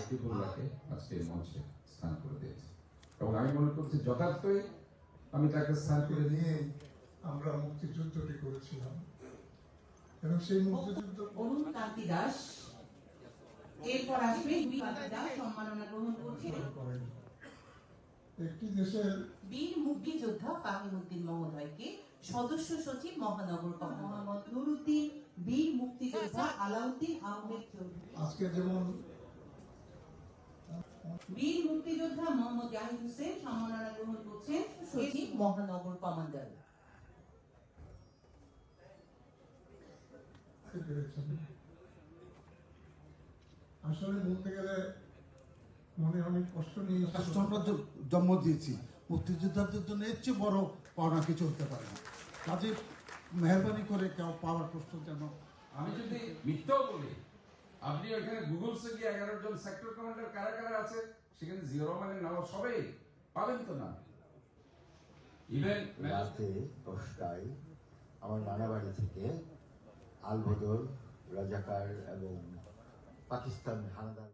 আতিকুল্লাহকে আজকে মঞ্চে স্থান করে দিয়েছে। এবং আমি মনে করছি যথার্থই আমি তাকে স্থান করে নিয়ে আমরা মুক্তিযুদ্ধটি করেছিলাম। এবং সেই মুক্তিযুদ্ধ অরুণ কান্তি দাস এরপর আসবে সম্মাননা গ্রহণ করছেন করেন। একটি দেশের বীর মুক্তিযোদ্ধা ফাহিমুদ্দিন মহোদয়কে সদস্য সচিব মহানগর মোহাম্মদ নুরুদ্দিন বীর মুক্তিযোদ্ধা আলাউদ্দিন আহমেদ চৌধুরী। আজকে যেমন বীর মুক্তিযোদ্ধা মোহাম্মদ জাহিদ হোসেন সম্মাননা গ্রহণ করছেন সচিব মহানগর কমান্ডার। আসলে বলতে গেলে মনে অনেক কষ্ট নিয়ে জন্ম দিয়েছি। মুক্তিযোদ্ধাদের জন্য এর চেয়ে বড় পাওনা কিছু হতে পারে না। কাজে মেহরবানি করে কেউ পাওয়ার প্রশ্ন যেন আমি যদি মিথ্যাও বলি আপনি ওখানে গুগলসে গিয়ে এগারো জন সেক্টর কমান্ডার কারা কারা আছে? সেখানে জিও রহমানের নাম সবাই পাবেন তো না? ইভেন রাতে দশটায় আমার নানা বাড়ি থেকে আলবদর রাজাকার এবং পাকিস্তান হানাদার